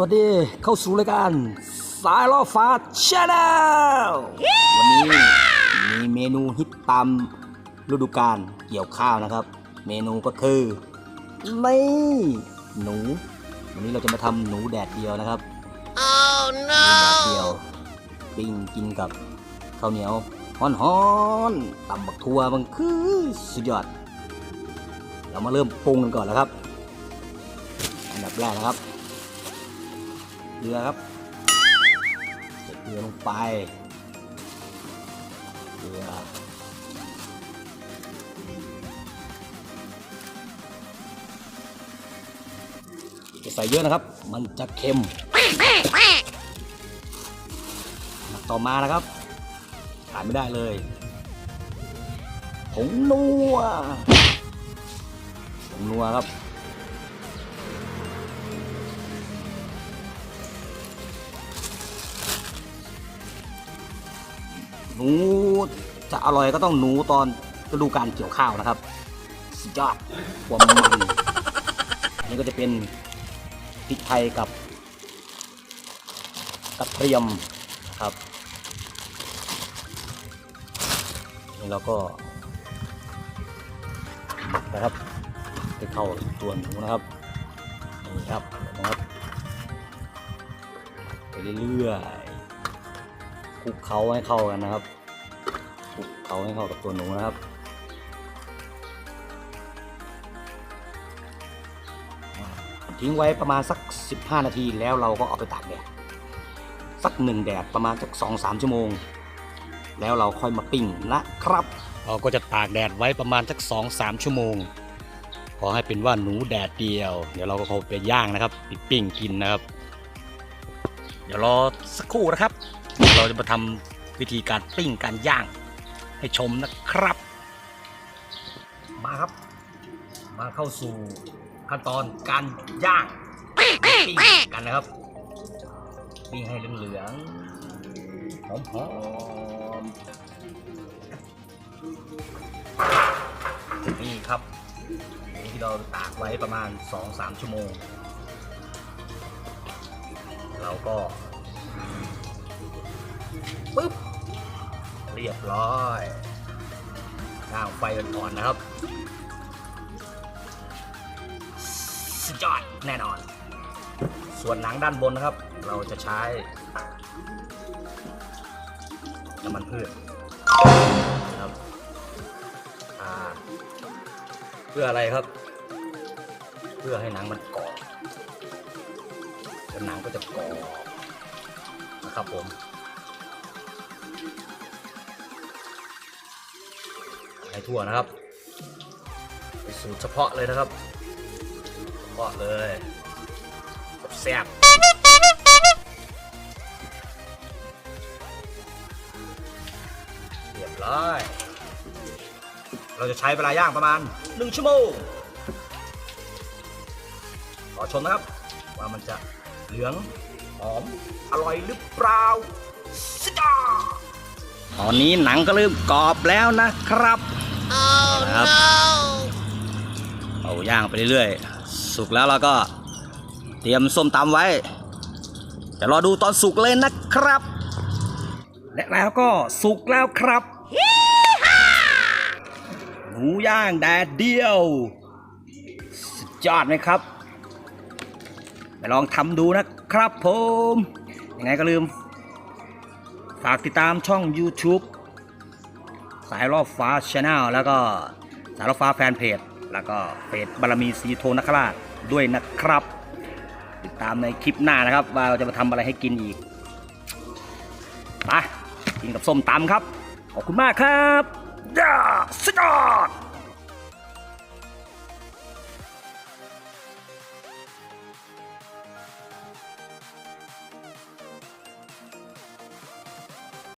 วัสดีครับสวัสดีเข้าสู่รายการสายล่อฟ้าชาแนลวันนี้มีเมนูฮิตตามฤดูกาลเกี่ยวข้าวนะครับ เมนูก็คือไม่หนู วันนี้เราจะมาทำหนูแดดเดียวนะครับ Oh หนูแดดเดียวปิ้งกินกับข้าวเหนียวฮ้อนๆตำบักทัวมันคือสุดยอด เรามาเริ่มปรุงกันก่อนแล้วครับ อันดับแรกนะครับ เกลือครับใส่เกลือลงไป เกลือจะใส่เยอะนะครับ มันจะเค็มต่อมานะครับขาดไม่ได้เลยผงนัวผงนัวครับ นูจะอร่อยก็ต้องหนูตอนฤดูการเกี่ยวข้าวนะครับสุดยอดความมันอันนี้ก็จะเป็นพริกไทยกับกระเทียมนะครับนี่เราก็มักนะครับให้เข้าตัวหนูนะครับนี่ครับนะครับไปเรื่อย คลุกเขาให้เข้ากันนะครับคลุกเขาให้เข้ากับตัวหนูนะครับทิ้งไว้ประมาณสัก 15 นาทีแล้วเราก็เอาไปตากแดดสักหนึ่งแดดประมาณสัก2-3 ชั่วโมง แล้วเราค่อยมาปิ้งนะครับ เราก็จะตากแดดไว้ประมาณสัก 2-3 ชั่วโมงพอให้เป็นว่าหนูแดดเดียว เดี๋ยวเราก็เอาไปย่างนะครับปปิ้งกินนะครับ เดี๋ยวรอสักครู่นะครับ เราจะมาทำวิธีการปิ้งการย่าง ให้ชมนะครับ มาครับ มาเข้าสู่ขั้นตอนการย่างปิ้งกันนะครับปิ้งให้เหลืองๆหอมๆนี่ครับหมูที่เราตากไว้ประมาณ 2-3 ชั่วโมง เราก็ ปึ๊บ เรียบร้อยย่าไฟอ่อนๆนะครับ สุดยอดแน่นอน ส่วนหนังด้านบนนะครับ เราจะใช้น้ำมันพืชนะครับเพื่ออะไรครับ เพื่อให้หนังมันกรอบแล้วหนังก็จะกรอบ นะครับผมให้ทั่วนะครับเป็นสูตรเฉพาะเลยนะครับเฉพาะเลยแซ่บเรียบร้อยเราจะใช้เวลาย่างประมาณ 1 ชั่วโมงรอชมนะครับ ว่ามันจะเหลือง อม อร่อยหรือเปล่าสดาตอนนี้หนังก็เริ่มกรอบแล้วนะครับ Oh ครับ no! เอาย่างไปเรื่อยๆ สุกแล้วเราก็เตรียมส้มตำไว้จะรอดูตอนสุกเลยนะครับ และแล้วก็สุกแล้วครับหมูย่างแดดเดียวสุดยอดไหมครับ ไปลองทำดูนะครับผมยังไงก็ลืม ฝากติดตามช่อง YouTube สายรอบฟ้าชาแนลแล้วก็สายรอบฟ้าแฟนเพจ แล้วก็เพจบารมีสีโทนคราชด้วยนะครับ ติดตามในคลิปหน้านะครับ ว่าเราจะมาทำอะไรให้กินอีกไปกินกับส้มตำครับ ขอบคุณมากครับยาสุดยอด